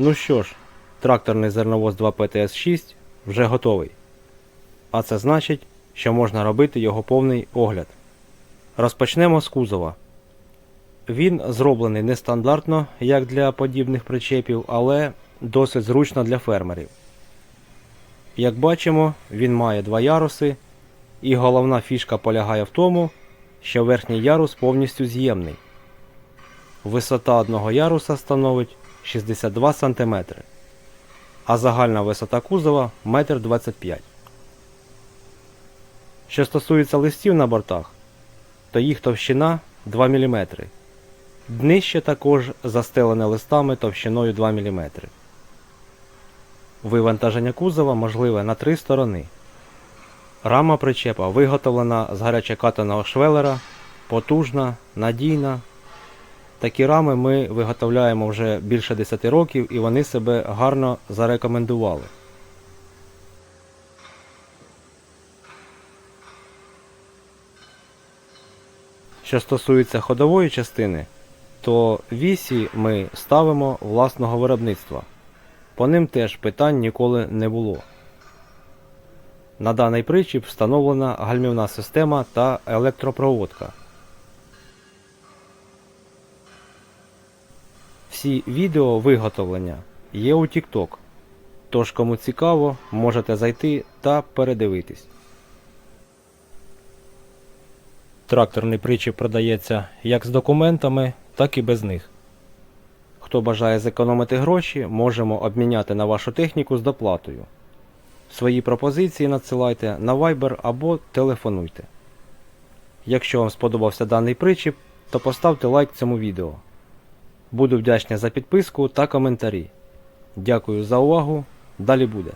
Ну що ж, тракторний зерновоз 2 ПТС-6 вже готовий. А це значить, що можна робити його повний огляд. Розпочнемо з кузова. Він зроблений нестандартно, як для подібних причепів, але досить зручно для фермерів. Як бачимо, він має два яруси, і головна фішка полягає в тому, що верхній ярус повністю з'ємний. Висота одного яруса становить 62 см, а загальна висота кузова 1,25 м. Що стосується листів на бортах, то їх товщина 2 мм. Днище також застелене листами товщиною 2 мм. Вивантаження кузова можливе на три сторони. Рама причепа виготовлена з гарячекатаного швелера, потужна, надійна. Такі рами ми виготовляємо вже більше 10 років і вони себе гарно зарекомендували. Що стосується ходової частини, то вісі ми ставимо власного виробництва. По ним теж питань ніколи не було. На даний причіп встановлена гальмівна система та електропроводка. Всі відео виготовлення є у TikTok, тож кому цікаво, можете зайти та передивитись. Тракторний причіп продається як з документами, так і без них. Хто бажає зекономити гроші, можемо обміняти на вашу техніку з доплатою. Свої пропозиції надсилайте на Viber або телефонуйте. Якщо вам сподобався даний причіп, то поставте лайк цьому відео. Буду вдячний за підписку та коментарі. Дякую за увагу. Далі буде.